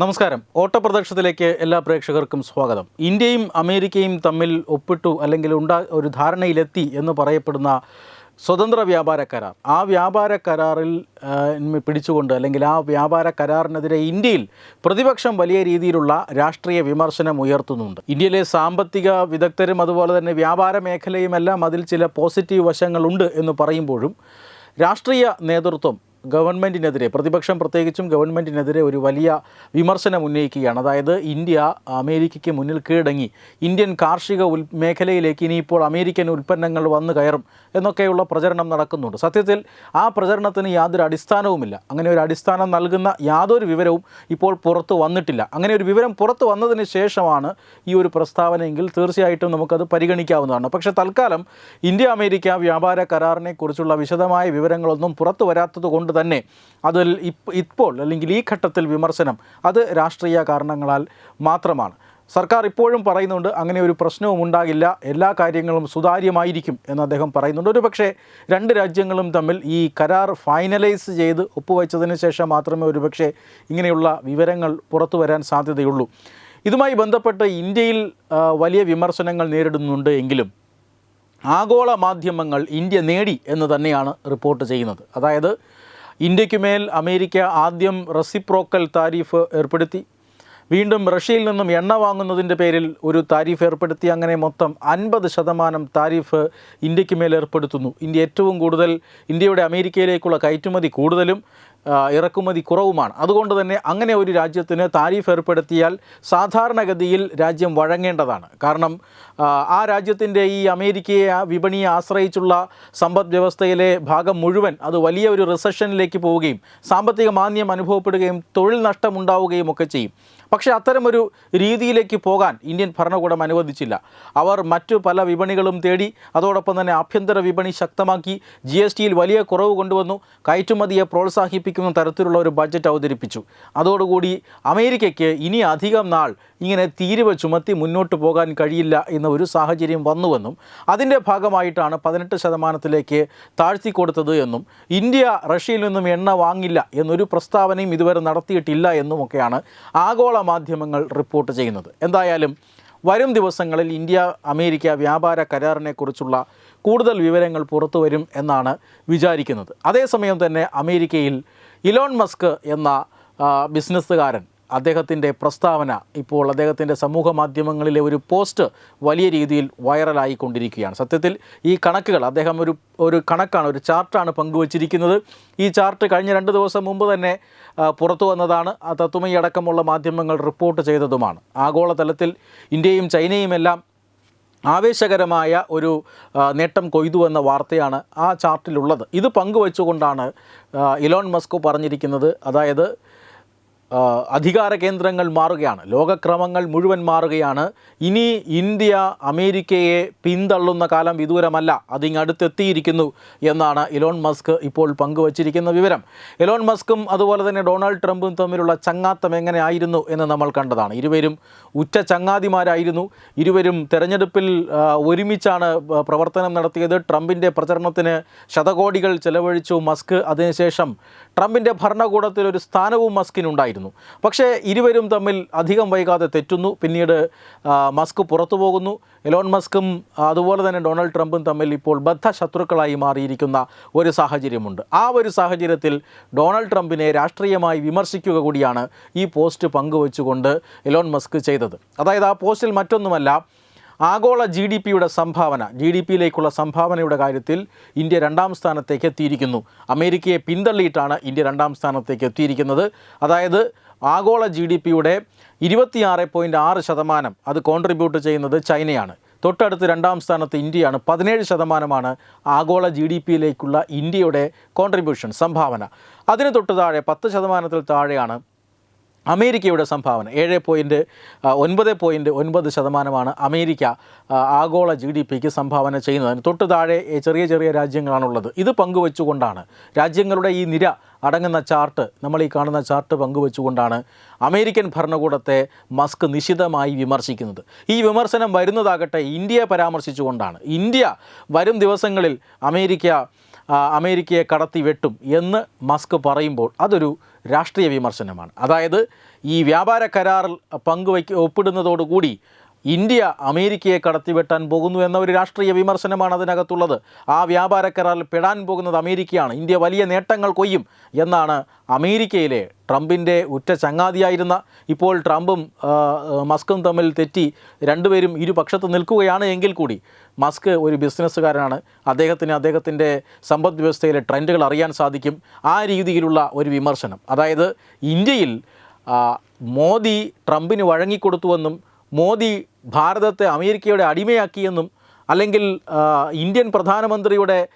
നമസ്കാരം. ഓട്ടപ്രദർശനത്തിലേക്ക് എല്ലാ പ്രേക്ഷകർക്കും സ്വാഗതം. ഇന്ത്യയും അമേരിക്കയും തമ്മിൽ ഒപ്പിട്ടു അല്ലെങ്കിൽ ഉണ്ടാ ഒരു ധാരണയിലെത്തി എന്ന് പറയപ്പെടുന്ന സ്വതന്ത്ര വ്യാപാര കരാർ. ആ വ്യാപാര കരാറിൽ പിടിച്ചുകൊണ്ട് അല്ലെങ്കിൽ ആ വ്യാപാര കരാറിനെതിരെ ഇന്ത്യയിൽ പ്രതിപക്ഷം വലിയ രീതിയിലുള്ള രാഷ്ട്രീയ വിമർശനം ഉയർത്തുന്നുണ്ട്. ഇന്ത്യയിലെ സാമ്പത്തിക വിദഗ്ധരും അതുപോലെ തന്നെ വ്യാപാര മേഖലയുമെല്ലാം അതിൽ ചില പോസിറ്റീവ് വശങ്ങളുണ്ട് എന്ന് പറയുമ്പോഴും രാഷ്ട്രീയ നേതൃത്വം ഗവൺമെന്റിനെതിരെ പ്രതിപക്ഷം പ്രത്യേകിച്ചും ഗവൺമെന്റിനെതിരെ ഒരു വലിയ വിമർശനം ഉന്നയിക്കുകയാണ്. അതായത് ഇന്ത്യ അമേരിക്കയ്ക്ക് മുന്നിൽ കീഴടങ്ങി. ഇന്ത്യൻ കാർഷിക ഉൽ മേഖലയിലേക്ക് ഇനിയിപ്പോൾ അമേരിക്കൻ ഉൽപ്പന്നങ്ങൾ വന്നു കയറും എന്നൊക്കെയുള്ള പ്രചരണം നടക്കുന്നുണ്ട്. സത്യത്തിൽ ആ പ്രചരണത്തിന് യാതൊരു അടിസ്ഥാനവുമില്ല. അങ്ങനെ ഒരു അടിസ്ഥാനം നൽകുന്ന യാതൊരു വിവരവും ഇപ്പോൾ പുറത്ത് വന്നിട്ടില്ല. അങ്ങനെ ഒരു വിവരം പുറത്ത് വന്നതിന് ശേഷമാണ് ഈ ഒരു പ്രസ്താവനയെങ്കിൽ തീർച്ചയായിട്ടും നമുക്കത് പരിഗണിക്കാവുന്നതാണ്. പക്ഷേ തൽക്കാലം ഇന്ത്യ അമേരിക്ക വ്യാപാര കരാറിനെക്കുറിച്ചുള്ള വിശദമായ വിവരങ്ങളൊന്നും പുറത്തു വരാത്തത് കൊണ്ട് തന്നെ അതിൽ ഇപ്പ് ഇപ്പോൾ അല്ലെങ്കിൽ ഈ ഘട്ടത്തിൽ വിമർശനം അത് രാഷ്ട്രീയ കാരണങ്ങളാൽ മാത്രമാണ്. സർക്കാർ ഇപ്പോഴും പറയുന്നുണ്ട് അങ്ങനെ ഒരു പ്രശ്നവും ഉണ്ടാകില്ല എല്ലാ കാര്യങ്ങളും സുതാര്യമായിരിക്കും എന്ന് അദ്ദേഹം പറയുന്നുണ്ട്. ഒരു പക്ഷേ രണ്ട് രാജ്യങ്ങളും തമ്മിൽ ഈ കരാർ ഫൈനലൈസ് ചെയ്ത് ഒപ്പുവെച്ചതിന് ശേഷം മാത്രമേ ഒരുപക്ഷേ ഇങ്ങനെയുള്ള വിവരങ്ങൾ പുറത്തു വരാൻ സാധ്യതയുള്ളൂ. ഇതുമായി ബന്ധപ്പെട്ട് ഇന്ത്യയിൽ വലിയ വിമർശനങ്ങൾ നേരിടുന്നുണ്ട് എങ്കിലും ആഗോള മാധ്യമങ്ങൾ ഇന്ത്യ നേടി എന്ന് തന്നെയാണ് റിപ്പോർട്ട് ചെയ്യുന്നത്. അതായത് ഇന്ത്യക്കുമേൽ അമേരിക്ക ആദ്യം റെസിപ്രോക്കൽ താരിഫ് ഏർപ്പെടുത്തി. വീണ്ടും റഷ്യയിൽ നിന്നും എണ്ണ വാങ്ങുന്നതിന്റെ പേരിൽ ഒരു താരിഫ് ഏർപ്പെടുത്തി. അങ്ങനെ മൊത്തം അൻപത് ശതമാനം താരിഫ് ഇന്ത്യയ്ക്ക് മേൽ ഏർപ്പെടുത്തുന്നു. ഇന്ത്യ ഏറ്റവും കൂടുതൽ ഇന്ത്യയുടെ അമേരിക്കയിലേക്കുള്ള കയറ്റുമതി കൂടുതലും ഇറക്കുമതി കുറവുമാണ്. അതുകൊണ്ട് തന്നെ അങ്ങനെ ഒരു രാജ്യത്തിന് താരിഫ് ഏർപ്പെടുത്തിയാൽ സാധാരണഗതിയിൽ രാജ്യം വഴങ്ങേണ്ടതാണ്. കാരണം ആ, രാജ്യത്തിന്റെ ഈ അമേരിക്കയെ ആ വിപണിയെ ആശ്രയിച്ചുള്ള സമ്പദ് വ്യവസ്ഥയിലെ ഭാഗം മുഴുവൻ അത് വലിയ ഒരു റിസഷനിലേക്ക് പോവുകയും സാമ്പത്തിക മാന്യം അനുഭവപ്പെടുകയും തൊഴിൽ നഷ്ടമുണ്ടാവുകയും ഒക്കെ ചെയ്യും. പക്ഷേ അത്തരമൊരു രീതിയിലേക്ക് പോകാൻ ഇന്ത്യൻ ഭരണകൂടം അനുവദിച്ചില്ല. അവർ മറ്റു പല വിപണികളും തേടി അതോടൊപ്പം തന്നെ ആഭ്യന്തര വിപണി ശക്തമാക്കി ജി വലിയ കുറവ് കൊണ്ടുവന്നു കയറ്റുമതിയെ പ്രോത്സാഹിപ്പിക്കുന്ന തരത്തിലുള്ള ഒരു ബഡ്ജറ്റ് അവതരിപ്പിച്ചു. അതോടുകൂടി അമേരിക്കയ്ക്ക് ഇനി അധികം നാൾ ഇങ്ങനെ തീരുവ ചുമത്തി മുന്നോട്ട് പോകാൻ കഴിയില്ല എന്ന ഒരു സാഹചര്യം വന്നുവെന്നും അതിന്റെ ഭാഗമായിട്ടാണ് പതിനെട്ട് ശതമാനത്തിലേക്ക് താഴ്ത്തി കൊടുത്തത് എന്നും ഇന്ത്യ റഷ്യയിൽ നിന്നും എണ്ണ വാങ്ങില്ല എന്നൊരു പ്രസ്താവനയും ഇതുവരെ നടത്തിയിട്ടില്ല എന്നുമൊക്കെയാണ് ആഗോള മാധ്യമങ്ങൾ റിപ്പോർട്ട് ചെയ്യുന്നത്. എന്തായാലും വരും ദിവസങ്ങളിൽ ഇന്ത്യ അമേരിക്ക വ്യാപാര കരാറിനെക്കുറിച്ചുള്ള കൂടുതൽ വിവരങ്ങൾ പുറത്തു വരും എന്നാണ് വിചാരിക്കുന്നത്. അതേസമയം തന്നെ അമേരിക്കയിൽ ഇലോൺ മസ്ക് എന്ന ബിസിനസ്സുകാരൻ അദ്ദേഹത്തിന്റെ പ്രസ്താവന ഇപ്പോൾ അദ്ദേഹത്തിന്റെ സമൂഹ മാധ്യമങ്ങളിലെ ഒരു പോസ്റ്റ് വലിയ രീതിയിൽ വൈറലായിക്കൊണ്ടിരിക്കുകയാണ്. സത്യത്തിൽ ഈ കണക്കുകൾ അദ്ദേഹം ഒരു ഒരു കണക്കാണ് ഒരു ചാർട്ടാണ് പങ്കുവച്ചിരിക്കുന്നത്. ഈ ചാർട്ട് കഴിഞ്ഞ രണ്ട് ദിവസം മുമ്പ് തന്നെ പുറത്തു വന്നതാണ്. തത്തുമയടക്കമുള്ള മാധ്യമങ്ങൾ റിപ്പോർട്ട് ചെയ്തതുമാണ്. ആഗോളതലത്തിൽ ഇന്ത്യയും ചൈനയും എല്ലാം ആവേശകരമായ ഒരു നേട്ടം കൊയ്തു എന്ന വാർത്തയാണ് ആ ചാർട്ടിലുള്ളത്. ഇത് പങ്കുവച്ചുകൊണ്ടാണ് ഇലോൺ മസ്ക് പറഞ്ഞിരിക്കുന്നത്. അതായത് അധികാര കേന്ദ്രങ്ങൾ മാറുകയാണ്. ലോകക്രമങ്ങൾ മുഴുവൻ മാറുകയാണ്. ഇനി ഇന്ത്യ അമേരിക്കയെ പിന്തള്ളുന്ന കാലം വിദൂരമല്ല. അതിങ്ങടുത്തെത്തിയിരിക്കുന്നു എന്നാണ് ഇലോൺ മസ്ക് ഇപ്പോൾ പങ്കുവച്ചിരിക്കുന്ന വിവരം. ഇലോൺ മസ്കും അതുപോലെ തന്നെ ഡൊണാൾഡ് ട്രംപും തമ്മിലുള്ള ചങ്ങാത്തം എങ്ങനെയായിരുന്നു എന്ന് നമ്മൾ കണ്ടതാണ്. ഇരുവരും ഉച്ച ചങ്ങാതിമാരായിരുന്നു. ഇരുവരും തെരഞ്ഞെടുപ്പിൽ ഒരുമിച്ചാണ് പ്രവർത്തനം നടത്തിയത്. ട്രംപിന്റെ പ്രചരണത്തിന് ശതകോടികൾ ചെലവഴിച്ചു മസ്ക്. അതിനുശേഷം ട്രംപിന്റെ ഭരണകൂടത്തിൽ ഒരു സ്ഥാനവും മസ്കിനുണ്ടായിരുന്നു പക്ഷേ ഇരുവരും തമ്മിൽ അധികം വൈകാതെ തെറ്റുന്നു. പിന്നീട് മസ്ക് പുറത്തു പോകുന്നു. എലോൺ മസ്കും അതുപോലെ തന്നെ ഡൊണാൾഡ് ട്രംപും തമ്മിൽ ഇപ്പോൾ ബദ്ധ ശത്രുക്കളായി മാറിയിരിക്കുന്ന ഒരു സാഹചര്യമുണ്ട്. ആ ഒരു സാഹചര്യത്തിൽ ഡൊണാൾഡ് ട്രംപിനെ രാഷ്ട്രീയമായി വിമർശിക്കുക കൂടിയാണ് ഈ പോസ്റ്റ് പങ്കുവച്ചുകൊണ്ട് എലോൺ മസ്ക് ചെയ്തത്. അതായത് ആ പോസ്റ്റിൽ മറ്റൊന്നുമല്ല ആഗോള ജി ഡി പിയുടെ സംഭാവന ജി ഡി പിയിലേക്കുള്ള സംഭാവനയുടെ കാര്യത്തിൽ ഇന്ത്യ രണ്ടാം സ്ഥാനത്തേക്ക് എത്തിയിരിക്കുന്നു. അമേരിക്കയെ പിന്തള്ളിയിട്ടാണ് ഇന്ത്യ രണ്ടാം സ്ഥാനത്തേക്ക് എത്തിയിരിക്കുന്നത്. അതായത് ആഗോള ജി ഡി പിയുടെ ഇരുപത്തിയാറ് പോയിന്റ് ആറ് ശതമാനം അത് കോൺട്രിബ്യൂട്ട് ചെയ്യുന്നത് ചൈനയാണ്. തൊട്ടടുത്ത് രണ്ടാം സ്ഥാനത്ത് ഇന്ത്യയാണ്. പതിനേഴ് ശതമാനമാണ് ആഗോള ജി ഡി പിയിലേക്കുള്ള ഇന്ത്യയുടെ കോൺട്രിബ്യൂഷൻ സംഭാവന. അതിന് തൊട്ട് താഴെ പത്ത് ശതമാനത്തിൽ താഴെയാണ് അമേരിക്കയുടെ സംഭാവന ഏഴ് പോയിന്റ് ഒൻപത് പോയിന്റ് ഒൻപത് ശതമാനമാണ് അമേരിക്ക ആഗോള ജി ഡി പിക്ക് സംഭാവന ചെയ്യുന്നത് തൊട്ട് താഴെ ചെറിയ ചെറിയ രാജ്യങ്ങളാണുള്ളത്. ഇത് പങ്കുവെച്ചുകൊണ്ടാണ്. രാജ്യങ്ങളുടെ ഈ നിര അടങ്ങുന്ന ചാർട്ട് നമ്മൾ ഈ കാണുന്ന ചാർട്ട് പങ്കുവെച്ചുകൊണ്ടാണ് അമേരിക്കൻ ഭരണകൂടത്തെ മസ്ക് നിശിതമായി വിമർശിക്കുന്നത്. ഈ വിമർശനം വരുന്നതാകട്ടെ ഇന്ത്യയെ പരാമർശിച്ചുകൊണ്ടാണ്. ഇന്ത്യ വരും ദിവസങ്ങളിൽ അമേരിക്ക അമേരിക്കയെ കടത്തി വെട്ടും എന്ന് മസ്ക് പറയുമ്പോൾ അതൊരു രാഷ്ട്രീയ വിമർശനമാണ്. അതായത് ഈ വ്യാപാര കരാറിൽ പങ്കുവയ്ക്ക് ഒപ്പിടുന്നതോടുകൂടി ഇന്ത്യ അമേരിക്കയെ കടത്തിവെട്ടാൻ പോകുന്നു എന്ന ഒരു രാഷ്ട്രീയ വിമർശനമാണ് അതിനകത്തുള്ളത്. ആ വ്യാപാര കരാറിൽ പെടാൻ പോകുന്നത് അമേരിക്കയാണ്. ഇന്ത്യ വലിയ നേട്ടങ്ങൾ കൊയ്യും എന്നാണ് അമേരിക്കയിലെ ട്രംപിന്റെ ഉറ്റ ചങ്ങാതിയായിരുന്ന. ഇപ്പോൾ ട്രംപും മസ്കും തമ്മിൽ തെറ്റി രണ്ടുപേരും ഇരുപക്ഷത്ത് നിൽക്കുകയാണ് എങ്കിൽ കൂടി. മസ്ക് ഒരു ബിസിനസ്സുകാരനാണ്. അദ്ദേഹത്തിന് അദ്ദേഹത്തിന്റെ സമ്പദ് വ്യവസ്ഥയിലെ ട്രെൻഡുകൾ അറിയാൻ സാധിക്കും. ആ രീതിയിലുള്ള ഒരു വിമർശനം. അതായത് ഇന്ത്യയിൽ മോദി ട്രംപിന് വഴങ്ങിക്കൊടുത്തുവെന്നും മോദി ഭാരതത്തെ അമേരിക്കയുടെ അടിമയാക്കിയെന്നും അല്ലെങ്കിൽ ഇന്ത്യൻ പ്രധാനമന്ത്രിയുടെ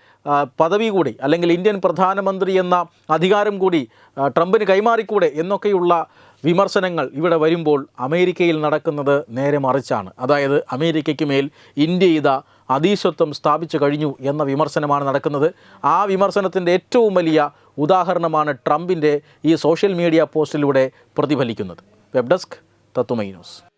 പദവി കൂടി അല്ലെങ്കിൽ ഇന്ത്യൻ പ്രധാനമന്ത്രി എന്ന അധികാരം കൂടി ട്രംപിന് കൈമാറിക്കൂടെ എന്നൊക്കെയുള്ള വിമർശനങ്ങൾ ഇവിടെ വരുമ്പോൾ അമേരിക്കയിൽ നടക്കുന്നത് നേരെ മറിച്ചാണ്. അതായത് അമേരിക്കയ്ക്ക് മേൽ ഇന്ത്യ ഇതാ അതീശത്വം സ്ഥാപിച്ചു കഴിഞ്ഞു എന്ന വിമർശനമാണ് നടക്കുന്നത്. ആ വിമർശനത്തിന്റെ ഏറ്റവും വലിയ ഉദാഹരണമാണ് ട്രംപിന്റെ ഈ സോഷ്യൽ മീഡിയ പോസ്റ്റിലൂടെ പ്രതിഫലിക്കുന്നത്. വെബ് ഡെസ്ക് തത്തുമൈ news.